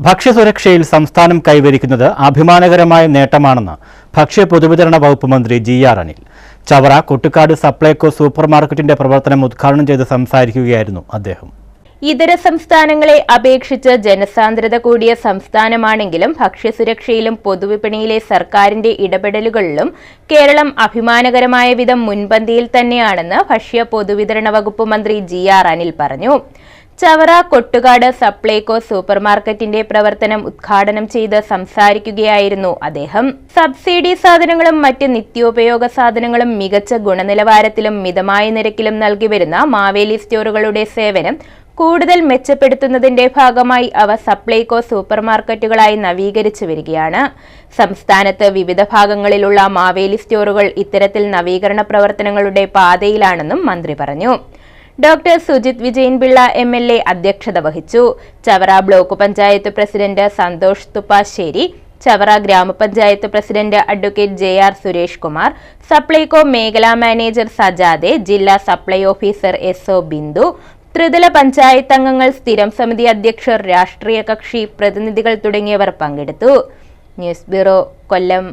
ഭക്ഷ്യസുരക്ഷയിൽ സംസ്ഥാനം കൈവരിക്കുന്നത് അഭിമാനകരമായ നേട്ടമാണെന്ന് ഭക്ഷ്യ പൊതുവിതരണ വകുപ്പ് മന്ത്രി G R Anil. Chavara Kottukkad Supplyco super മാർക്കറ്റിന്റെ പ്രവർത്തനം ഉദ്ഘാടനം ചെയ്ത് സംസാരിക്കുകയായിരുന്നു അദ്ദേഹം. ഇതര സംസ്ഥാനങ്ങളെ അപേക്ഷിച്ച് ജനസാന്ദ്രത കൂടിയ സംസ്ഥാനമാണെങ്കിലും ഭക്ഷ്യസുരക്ഷയിലും പൊതുവിപണിയിലെ സർക്കാരിന്റെ ഇടപെടലുകളിലും കേരളം അഭിമാനകരമായ വിധം മുൻപന്തിയിൽ തന്നെയാണെന്ന് ഭക്ഷ്യ പൊതുവിതരണ വകുപ്പ് മന്ത്രി ജി ആർ അനിൽ പറഞ്ഞു. ചവറ കൊട്ടുകാട് സപ്ലൈകോ സൂപ്പർമാർക്കറ്റിന്റെ പ്രവർത്തനം ഉദ്ഘാടനം ചെയ്ത് സംസാരിക്കുകയായിരുന്നു അദ്ദേഹം. സബ്സിഡി സാധനങ്ങളും മറ്റ് നിത്യോപയോഗ സാധനങ്ങളും മികച്ച ഗുണനിലവാരത്തിലും മിതമായ നിരക്കിലും നൽകി വരുന്ന മാവേലി സ്റ്റോറുകളുടെ സേവനം കൂടുതൽ മെച്ചപ്പെടുത്തുന്നതിന്റെ ഭാഗമായി അവ സപ്ലൈകോ സൂപ്പർമാർക്കറ്റുകളായി നവീകരിച്ചു വരികയാണ്. സംസ്ഥാനത്ത് വിവിധ ഭാഗങ്ങളിലുള്ള മാവേലി സ്റ്റോറുകൾ ഇത്തരത്തിൽ നവീകരണ പ്രവർത്തനങ്ങളുടെ പാതയിലാണെന്നും മന്ത്രി പറഞ്ഞു. Doctor Sujith Vijayanpillai M L A അധ്യക്ഷത വഹിച്ചു. ചവറ ബ്ലോക്ക് പഞ്ചായത്ത് പ്രസിഡന്റ് സന്തോഷ് തുപ്പാശ്ശേരി ചവറ ഗ്രാമപഞ്ചായത്ത് president advocate J R Suresh Kumar Supplyco മേഖലാ മാനേജർ സജാദെ ജില്ലാ supply officer S O Bindu ത്രിതല പഞ്ചായത്ത് അംഗങ്ങൾ സ്ഥിരം സമിതി അധ്യക്ഷർ രാഷ്ട്രീയ കക്ഷി പ്രതിനിധികൾ തുടങ്ങിയവർ പങ്കെടുത്തു. News bureau Kollam.